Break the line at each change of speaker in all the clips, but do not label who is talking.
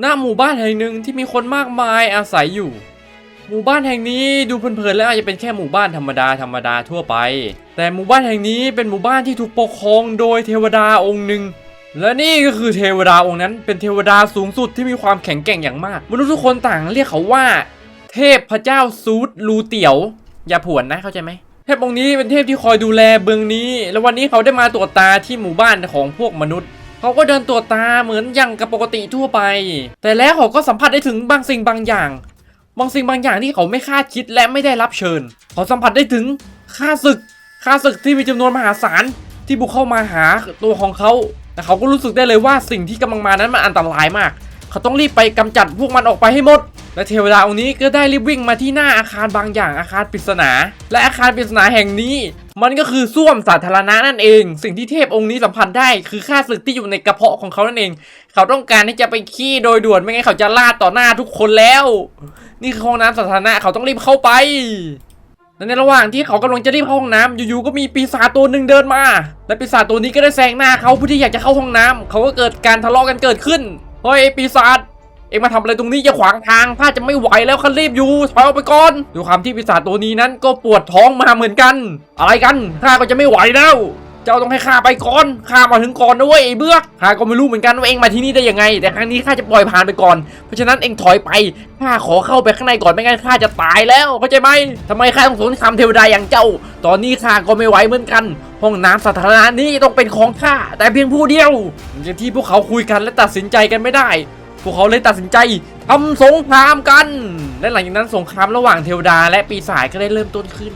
หน้าหมู่บ้านแห่งหนึ่งที่มีคนมากมายอาศัยอยู่ หมู่บ้านแห่งนี้ดูเพลินๆแล้วอาจจะเป็นแค่หมู่บ้านธรรมดาธรรมดาทั่วไป แต่หมู่บ้านแห่งนี้เป็นหมู่บ้านที่ถูกปกครองโดยเทวดาองค์หนึ่งและนี่ก็คือเทวดาองค์นั้นเป็นเทวดาสูงสุดที่มีความแข็งแกร่งอย่างมาก มนุษย์ทุกคนต่างเรียกเขาว่า เทพพระเจ้าซูดลูเตียว อย่าผวนนะเข้าใจไหมเทพองค์นี้เป็นเทพที่คอยดูแลเบืองนี้ และวันนี้เขาได้มาตรวจตาที่หมู่บ้านของพวกมนุษย์ เขาก็เดินตรวจตาเหมือนอย่างกับปกติทั่วไป แต่แล้วเขาก็สัมผัสได้ถึงบางสิ่งบางอย่าง บางสิ่งบางอย่างที่เขาไม่คาดคิดและไม่ได้รับเชิญ เขาสัมผัสได้ถึงข้าศึกข้าศึกที่มีจำนวนมหาศาลที่บุกเข้ามาหาตัวของเขาแต่เขาก็รู้สึกได้เลยว่าสิ่งที่กำลังมานั้นมันอันตรายมาก เขาต้องรีบไปกำจัดพวกมันออกไปให้หมด และเทวดาองค์นี้ก็ได้รีบวิ่งมาที่หน้าอาคารบางอย่างอาคารปริศนา และอาคารปริศนาแห่งนี้ มันก็คือส้วมสาธารณะนั่นเอง สิ่งที่เทพองค์นี้สัมผัสได้คือข้าศึกที่อยู่ในกระเพาะของเขานั่นเอง เขาต้องการที่จะไปขี้โดยด่วนไม่งั้นเขาจะลาดต่อหน้าทุกคนแล้ว นี่คือห้องน้ำสาธารณะเขาต้องรีบเข้าไปและในระหว่างที่เขากำลังจะรีบเข้าห้องน้ำอยู่ๆก็มีปีศาจตัวหนึ่งเดินมา และปีศาจตัวนี้ก็ได้แซงหน้าเขาเพื่อที่อยากจะเข้าห้องน้ำเขาก็เกิดการทะเลาะกันเกิดขึ้นเฮ้ยปีศาจ เอ็งมาทำอะไรตรงนี้อย่าขวางทางข้าจะไม่ไหวแล้วคันรีบอยู่ถอยออกไปก่อนดูความที่ปีศาจตัวนี้นั้นก็ปวดท้องมาเหมือนกัน อะไรกันข้าก็จะไม่ไหวแล้วเจ้าต้องให้ข้าไปก่อนข้ามาถึงก่อนนะเว้ยไอ้เบือกข้าก็ไม่รู้เหมือนกันว่าเองมาที่นี่ได้ยังไง แต่ครั้งนี้ข้าจะปล่อยผ่านไปก่อน เพราะฉะนั้นเองถอยไปข้าขอเข้าไปข้างในก่อนไม่งั้นข้าจะตายแล้วเข้าใจไหมทำไมข้าต้องสนคำเทวดาอย่างเจ้า ตอนนี้ข้าก็ไม่ไหวเหมือนกัน ห้องน้ำสาธารณะนี้ต้องเป็นของข้าแต่เพียงผู้เดียวอย่างที่พวกเขาคุยกันและตัดสินใจกันไม่ได้ พวกเขาเลยตัดสินใจทำสงครามกัน และหลังจากนั้นสงครามระหว่างเทวดาและปีศาจก็ได้เริ่มต้นขึ้น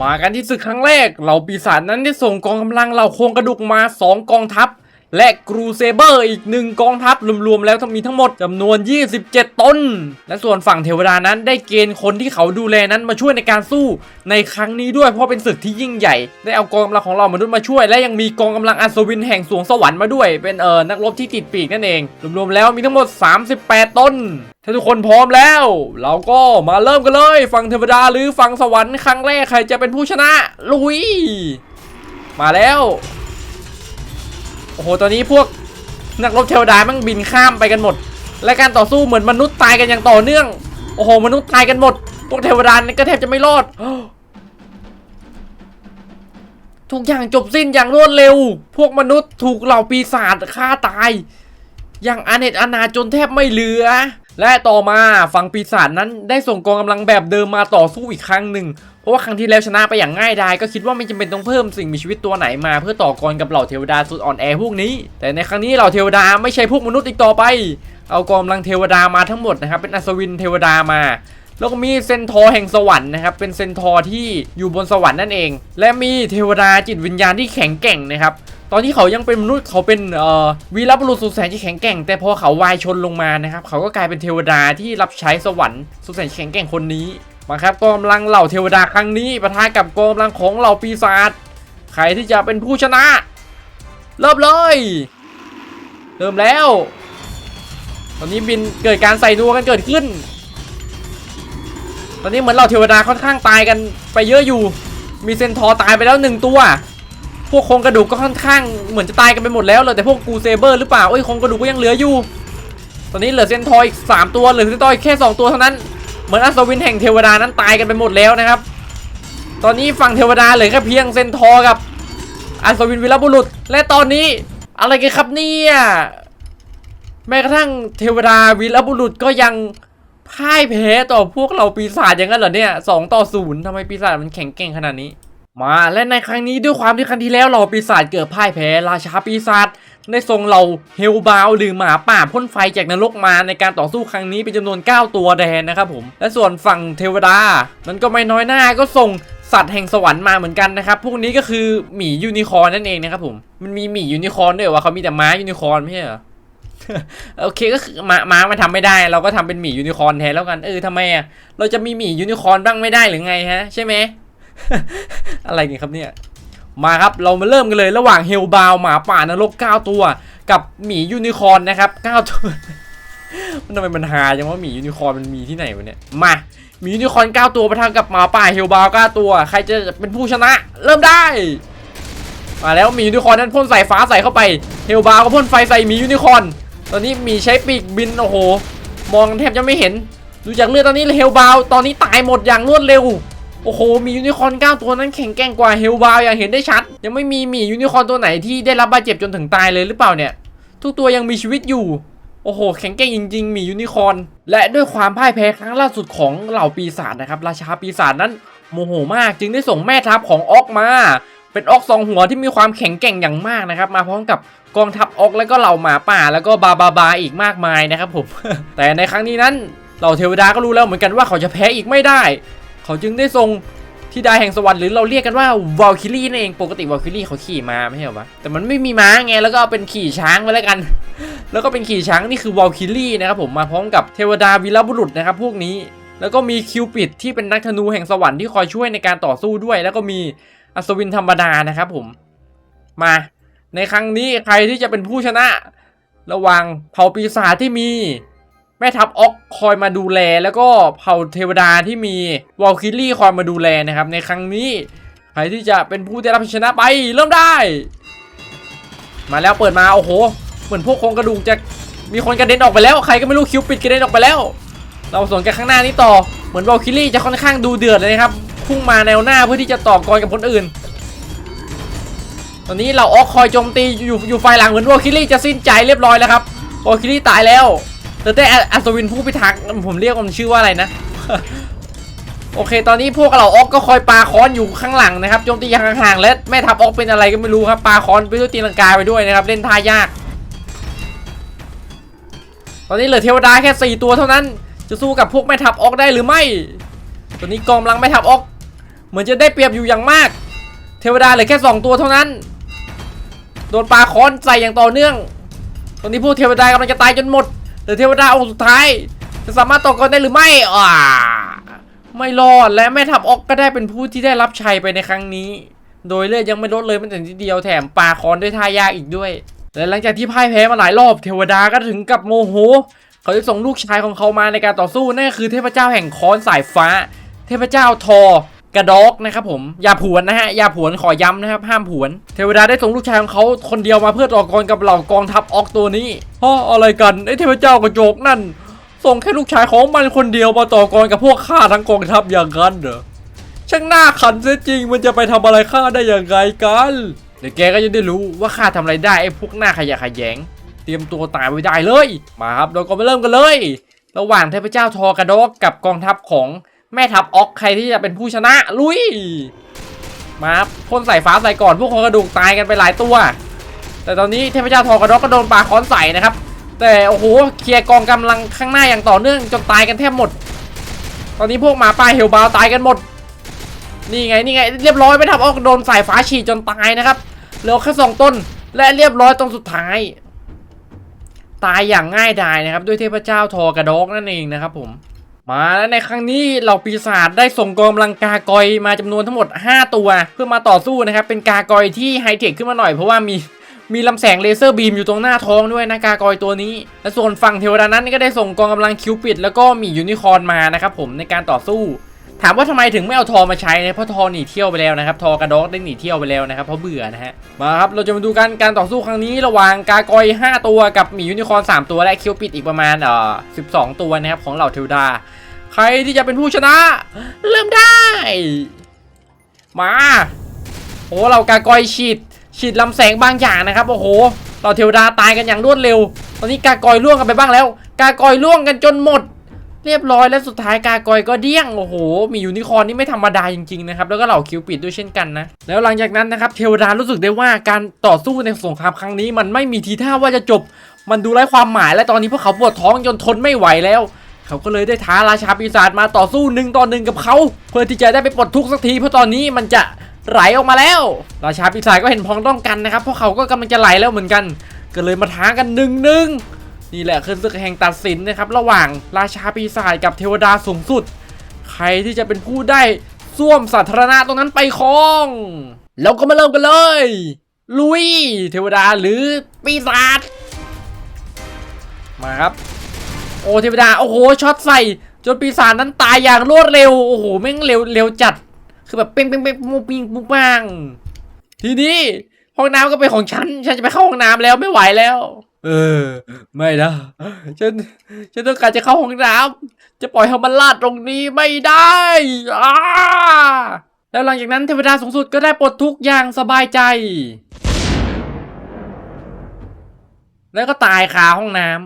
มากันที่ศึกครั้งแรก เหล่าปีศาจนั้นได้ส่งกองกำลังเหล่าโครงกระดูกมา 2 กองทัพ และกรูเซเบอร์อีกหนึ่งกองทัพรวมๆแล้วทั้งมีทั้งหมดจำนวน 27 ตน และส่วนฝั่งเทวดานั้นได้เกณฑ์คนที่เขาดูแลนั้นมาช่วยในการสู้ในครั้งนี้ด้วยเพราะเป็นศึกที่ยิ่งใหญ่ ได้เอากองกำลังของเรามนุษย์มาช่วย และยังมีกองกำลังอัศวินแห่งสวงสวรรค์มาด้วย เป็นเออนักรบที่ติดปีกนั่นเองรวมๆแล้วมีทั้งหมด 38 ตนถ้าทุกคนพร้อมแล้ว เราก็มาเริ่มกันเลยฝั่งเทวดาหรือฝั่งสวรรค์ครั้งแรกใครจะเป็นผู้ชนะลุย มาแล้ว โอ้โห ตอนนี้พวกนักรบเทวดามันบินข้ามไปกันหมด และการต่อสู้เหมือนมนุษย์ตายกันอย่างต่อเนื่อง โอ้โห มนุษย์ตายกันหมด พวกเทวดานี่ก็แทบจะไม่รอด ทุกอย่างจบสิ้นอย่างรวดเร็ว พวกมนุษย์ถูกเหล่าปีศาจฆ่าตาย อย่างอาเนตอนาจนแทบไม่เหลือ และต่อมาฝั่งปีศาจนั้นได้ส่งกองกำลังแบบเดิมมาต่อสู้อีกครั้งหนึ่ง เพราะว่าครั้งที่แล้วชนะไปอย่างง่ายดายก็คิดว่าไม่จำเป็นต้องเพิ่มสิ่งมีชีวิตตัวไหนมา เพื่อต่อกรกับเหล่าเทวดาสุดอ่อนแอพวกนี้ แต่ในครั้งนี้เหล่าเทวดาไม่ใช่พวกมนุษย์อีกต่อไป เอากองกำลังเทวดามาทั้งหมดนะครับเป็นอัศวินเทวดามาแล้วก็มีเซนทอร์แห่งสวรรค์นะครับ เป็นเซนทอร์ที่อยู่บนสวรรค์นั่นเอง และมีเทวดาจิตวิญญาณที่แข็งแกร่งนะครับ ตอนที่เขายังเป็นมนุษย์เขาเป็นเอ่อวีรบุรุษสุดแสนที่แข็งแกร่ง แต่พอเขาวายชนลงมานะครับ เขาก็กลายเป็นเทวดาที่รับใช้สวรรค์สุดแสนแข็งแกร่งคนนี้มาครับกองกำลังเหล่าเทวดาครั้งนี้ปะทะกับกองกำลังของเหล่าปีศาจใครที่จะเป็นผู้ชนะเริ่มเลยเริ่มแล้ว ตอนนี้บินเกิดการใส่นัวกันเกิดขึ้น ตอนนี้เหมือนเราเทวดาค่อนข้างตายกันไปเยอะอยู่ มีเซนทอตายไปแล้วหนึ่งตัว พวกโครงกระดูกก็ค่อนข้างเหมือนจะตายกันไปหมดแล้วเลยแต่พวกกูเซเบอร์หรือเปล่าเอ้ยโครงกระดูกก็ยังเหลืออยู่ ตอนนี้เหลือเซนทอร์อีกสามตัวเหลือเซนทอร์อีกแค่สองตัวเท่านั้นเหมือนอัศวินแห่งเทวดานั้นตายกันไปหมดแล้วนะครับ ตอนนี้ฝั่งเทวดาเหลือแค่เพียงเซนทอกับอัศวินวีรบุรุษ และตอนนี้อะไรกันครับเนี่ยแม้กระทั่งเทวดาวีรบุรุษก็ยังพ่ายแพ้ต่อพวกเราปีศาจอย่างนั้นเหรอเนี่ยสองต่อศูนย์ทำไมปีศาจมันแข็งแกร่งขนาดนี้ มาและในครั้งนี้ด้วยความที่ครั้งที่แล้วเราปีศาจเกิดพ่ายแพ้ราชาปีศาจได้ส่งเราเฮลบาวหรือหมาป่าพ่นไฟจากนรกมาในการต่อสู้ครั้งนี้เป็นจำนวน 9 ตัวแดนนะครับผมและส่วนฝั่งเทวดา นั้นก็ไม่น้อยหน้าก็ส่งสัตว์แห่งสวรรค์มาเหมือนกันนะครับ พวกนี้ก็คือหมียูนิคอร์นนั่นเองนะครับผมมันมีหมียูนิคอร์นด้วยเหรอวะเขามีแต่ม้ายูนิคอร์นไม่ใช่เหรอโอเคก็คือม้าม้ามันทำไม่ได้ เราก็ทำเป็นหมียูนิคอร์นแทนแล้วกันเออทำไมอะเราจะมีหมียูนิคอร์นบ้างไม่ได้หรือไงฮะใช่ไหม อะไรกันครับเนี่ย มาครับเรามาเริ่มกันเลยระหว่างเฮลบาวหมาป่านรก9 ตัว กับหมียูนิคอร์นนะครับ9ตัวมันทำไมมันหาจังว่าหมียูนิคอร์นมันมีที่ไหนวะเนี่ยมาหมียูนิคอร์น9ตัวประทะกับหมาป่าเฮลบาว9ตัว ใครจะเป็นผู้ชนะ เริ่มได้มาแล้วหมียูนิคอร์นนั้นพ่นใส่ฟ้าใส่เข้าไปเฮลบาวก็พ่นไฟใส่หมียูนิคอร์นตอนนี้หมีใช้ปีกบินโอ้โห มองแทบจะไม่เห็น ดูจากเลือดตอนนี้เฮลบาวตอนนี้ตายหมดอย่างรวดเร็ว โอ้โห มียูนิคอร์น9ตัวนั้นแข็งแกร่งกว่าเฮลบาวอย่างเห็นได้ชัด ยังไม่มีหมียูนิคอร์นตัวไหนที่ได้รับบาดเจ็บจนถึงตายเลยหรือเปล่าเนี่ย ทุกตัวยังมีชีวิตอยู่ โอ้โห แข็งแกร่งจริงๆ มียูนิคอร์น และด้วยความพ่ายแพ้ครั้งล่าสุดของเหล่าปีศาจนะครับ ราชาปีศาจนั้นโมโหมากจึงได้ส่งแม่ทัพของออกมา เป็นออกสองหัวที่มีความแข็งแกร่งอย่างมากนะครับ มาพร้อมกับกองทัพออกแล้วก็เหล่าหมาป่า แล้วก็บาบาบาอีกมากมายนะครับผม แต่ในครั้งนี้นั้นเหล่าเทวดาก็รู้แล้วเหมือนกันว่าเขาจะแพ้อีกไม่ได้ เขาจึงได้ส่งที่ดาแห่งสวรรค์หรือเราเรียกกันว่าวาลคิรี่นั่นเองปกติวาลคิรี่เขาขี่ม้าไม่ใช่หรอวะแต่มันไม่มีม้าไงแล้วก็เอาเป็นขี่ช้างไปแล้วกัน แล้วก็เป็นขี่ช้างนี่คือวอลคิลี่นะครับผมมาพร้อมกับเทวดาวีรบุรุษนะครับพวกนี้แล้วก็มีคิวปิดที่เป็นนักธนูแห่งสวรรค์ที่คอยช่วยในการต่อสู้ด้วย แล้วก็มีอัศวินธรรมดานะครับผมมา ในครั้งนี้ใครที่จะเป็นผู้ชนะ ระหว่างเผ่าปีศาจที่มี แม่ทัพออกคอยมาดูแล แล้วก็เผ่าเทวดาที่มีวอลคิลี่คอยมาดูแลนะครับ ในครั้งนี้ใครที่จะเป็นผู้ได้รับชัยชนะไปเริ่มได้ มาแล้วเปิดมาโอ้โห เหมือนพวกโครงกระดูกจะมีคนกระเด็นออกไปแล้วใครก็ไม่รู้คิวปิดกระเด็นออกไปแล้ว เราสวนกันข้างหน้านี้ต่อเหมือนวอลคิลี่จะค่อนข้างดูเดือดเลยนะครับพุ่งมาแนวหน้าเพื่อที่จะต่อกรกับคนอื่น ตอนนี้เราออกคอยโจมตีอยู่อยู่ฝ่ายหลังเหมือนวอลคิลี่จะสิ้นใจเรียบร้อยแล้วครับวอลคิลี่ตายแล้ว แต่แต่อัศวินผู้พิทักษ์ผมเรียกมันชื่อว่าอะไรนะ โอเค ตอนนี้พวกเราออกก็คอยปาค้อนอยู่ข้างหลังนะครับโจมตีอย่างห่างๆและแม่ทัพออกเป็นอะไรก็ไม่รู้ครับปาค้อนไปด้วยตีลังกาไปด้วยนะครับ เล่นท่ายาก ตอนนี้เหลือเทวดาแค่ 4 ตัวเท่านั้น จะสู้กับพวกแม่ทัพออกได้หรือไม่ตอนนี้กองลังแม่ทัพออก เหมือนจะได้เปรียบอยู่อย่างมาก เทวดาเหลือแค่ 2 ตัวเท่านั้นโดนปาค้อนใส่อย่างต่อเนื่อง ตอนนี้พวกเทวดากำลังจะตายจนหมด เหลือเทวดาองค์สุดท้าย จะสามารถต่อกรได้หรือไม่อ่าไม่รอดและแม่ทัพออกก็ได้เป็นผู้ที่ได้รับชัยไปในครั้งนี้ โดยเลือดยังไม่ลดเลยแม้แต่นิดเดียวแถมปาคอนด้วยท่ายากอีกด้วยและหลังจากที่พ่ายแพ้มาหลายรอบเทวดาก็ถึงกับโมโห เขาจะส่งลูกชายของเขามาในการต่อสู้นั่นก็คือเทพเจ้าแห่งค้อนสายฟ้า เทพเจ้าทอ กระดอกนะครับผมอย่าผวนนะฮะอย่าผวนขอย้ำนะครับ ห้ามผวน เทวดาได้ส่งลูกชายของเขาคนเดียวมาเพื่อต่อกรกับเหล่ากองทัพออกตัวนี้ฮะอะไรกันไอ้เทพเจ้ากระโจกนั่น ส่งแค่ลูกชายของมันคนเดียวมาต่อกรกับพวกข้าทั้งกองทัพอย่างนั้นเหรอช่างหน้าขันเสียจริงมันจะไปทำอะไรข้าได้อย่างไรกันเดี๋ยวแกก็จะได้รู้ว่าข้าทำอะไรได้ไอ้พวกหน้าขยะขยง เตรียมตัวตายไว้ได้เลย มาครับเราก็มาเริ่มกันเลย ระหว่างเทพเจ้าทอกระดอกกับกองทัพของ แม่ทัพออกใครที่จะเป็นผู้ชนะลุย มาพ่นใส่ฟ้าใส่ก่อนพวกครงกระดูกตายกันไปหลายตัว แต่ตอนนี้เทพเจ้าทอกระดอกก็โดนปาค้อนใส่นะครับ แต่โอ้โหเคลียร์กองกำลังข้างหน้าอย่างต่อเนื่องจนตายกันแทบหมด ตอนนี้พวกหมาป่าเฮลบาวตายกันหมด นี่ไงนี่ไงเรียบร้อยไม่ทำออกโดนสายฟ้าฉีดจนตายนะครับเหลือแค่สองต้นและเรียบร้อยตรงสุดท้าย ตายอย่างง่ายดายนะครับ ด้วยเทพเจ้าทอกระดอกนั่นเองนะครับผม มาแล้วในครั้งนี้เหล่าปีศาจได้ส่งกองกำลังกากอยมาจำนวนทั้งหมด 5 ตัว เพื่อมาต่อสู้นะครับ เป็นกากอยที่ไฮเทคขึ้นมาหน่อยเพราะว่ามีมีลำแสงเลเซอร์บีมอยู่ตรงหน้าท้องด้วยนะกากอยตัวนี้ และส่วนฝั่งเทวดานั้นก็ได้ส่งกองกำลังคิวปิดแล้วก็มียูนิคอร์นมานะครับผมในการต่อสู้ ถามว่าทำไมถึงไม่เอาทอมาใช้นะเพราะทอหนีเที่ยวไปแล้วนะครับ ทอกระดอกได้หนีเที่ยวไปแล้วนะครับเพราะเบื่อนะฮะมาครับเราจะมาดูกันการต่อสู้ครั้งนี้ระหว่างกากอย 5 ตัวกับหมียูนิคอร์น3ตัวและคิวปิดอีกประมาณเอ่อ12 ตัวนะครับของเหล่าเทวดา ใครที่จะเป็นผู้ชนะ เริ่มได้ มาโอ้เรากากอยฉีดฉีดลำแสงบางอย่างนะครับโอ้โหเราเทวดาตายกันอย่างรวดเร็ว ตอนนี้กากอยล่วงกันไปบ้างแล้ว กากอยล่วงกันจนหมด เรียบร้อยและสุดท้ายกากอยก็เดี้ยงโอ้โหมียูนิคอร์นนี่ไม่ธรรมดาจริงๆนะครับแล้วก็เหล่าคิวปิดด้วยเช่นกันนะแล้วหลังจากนั้นนะครับเทวดารู้สึกได้ว่าการต่อสู้ในสงครามครั้งนี้ มันไม่มีทีท่าว่าจะจบ มันดูไร้ความหมายและตอนนี้พวกเขาปวดท้องจนทนไม่ไหวแล้วเขาก็เลยได้ท้าราชาปีศาจมาต่อสู้หนึ่งต่อหนึ่งกับเขา เพื่อที่จะได้ไปปลดทุกข์สักทีเพราะตอนนี้มันจะไหลออกมาแล้ว ราชาปีศาจก็เห็นพ้องต้องกันนะครับเพราะเขาก็กำลังจะไหลแล้วเหมือนกัน ก็เลยมาท้ากันหนึ่งหนึ่ง นี่แหละคือศึกแห่งตัดสินนะครับ ระหว่างราชาปีศาจกับเทวดาสูงสุด ใครที่จะเป็นผู้ได้ส้วมสาธารณะตรงนั้นไปครองแล้วก็มาเริ่มกันเลย ลุย เทวดาหรือปีศาจมาครับ โอ้เทวดา โอ้โหช็อตใส่จนปีศาจนั้นตายอย่างรวดเร็ว โอ้โหแม่งเร็วเร็วจัด คือแบบเป้งเป้งเป้งมุปิงปุ๊บปังทีนี้ห้องน้ำก็เป็นของฉัน ฉันจะไปเข้าห้องน้ำแล้วไม่ไหวแล้ว เออ ไม่นะ ฉัน ฉันต้องการจะเข้าห้องน้ำ จะปล่อยให้มันลาดตรงนี้ไม่ได้อาแล้วหลังจากนั้นเทวดาสูงสุดก็ได้ปลดทุกอย่างสบายใจ แล้วก็ตายคาห้องน้ำ